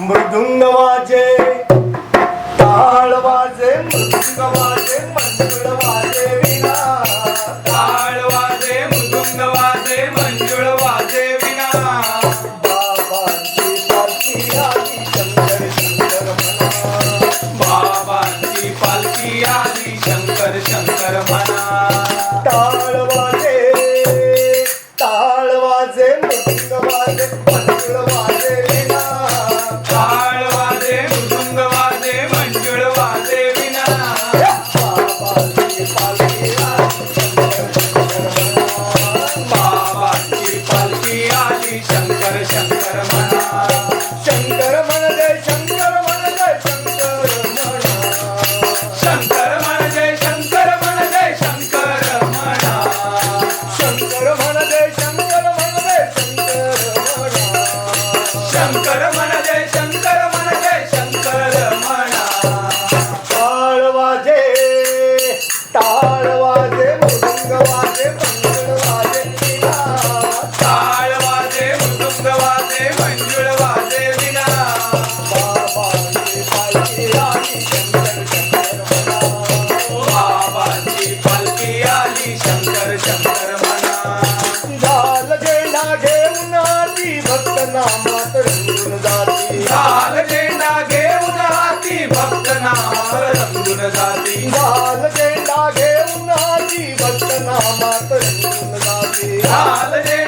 मृदुंग वाजे ताळ वाजे मृदुंग वाजे मंजुळ वाजे विना. ताळ वाजे मृदुंग वाजे मंजुळ वाजे विना टाळ वाजे मुकुंद वाजे मंजुळ वाजे विना. बाबाची पालखी आली शंकर शंकर म्हणा. घेऊन आली भक्त नामात रंगून जाती. झाल जेना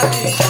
Hadi.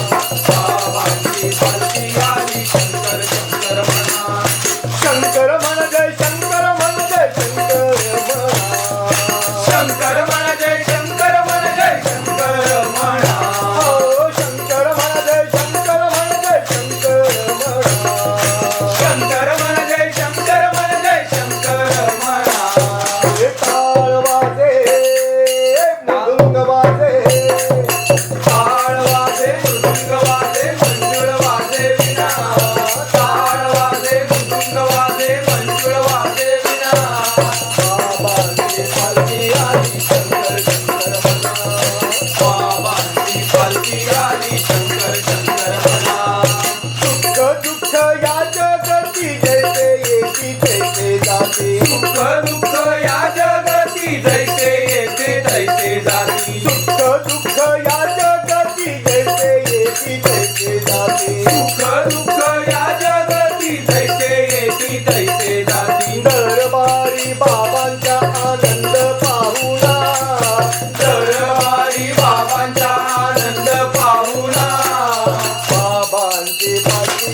सुख दुःख येते तैसे जाती। सुख दुःख येते तैसे जाती। येते तैसे जाती। दरबारी बाबांचा आनंद पाहुणा दरबारी बाबांचा आनंद पाहुणा बाबांची पाठी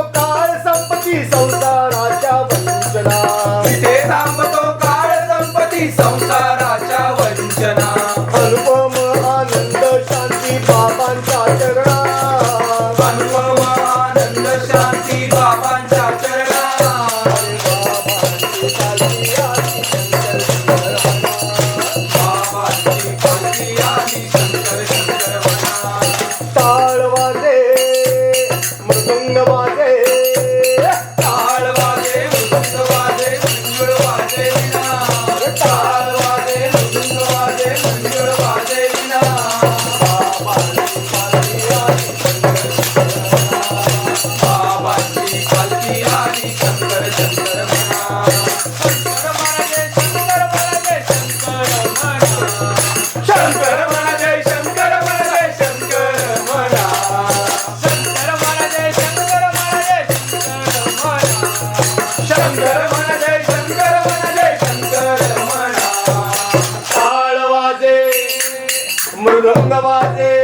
शांती बाबांच्या चरणा आनंद शांती बाबांच्या चरणा ताळ वाजे मृदुंग वाजे Bye-bye, Dave.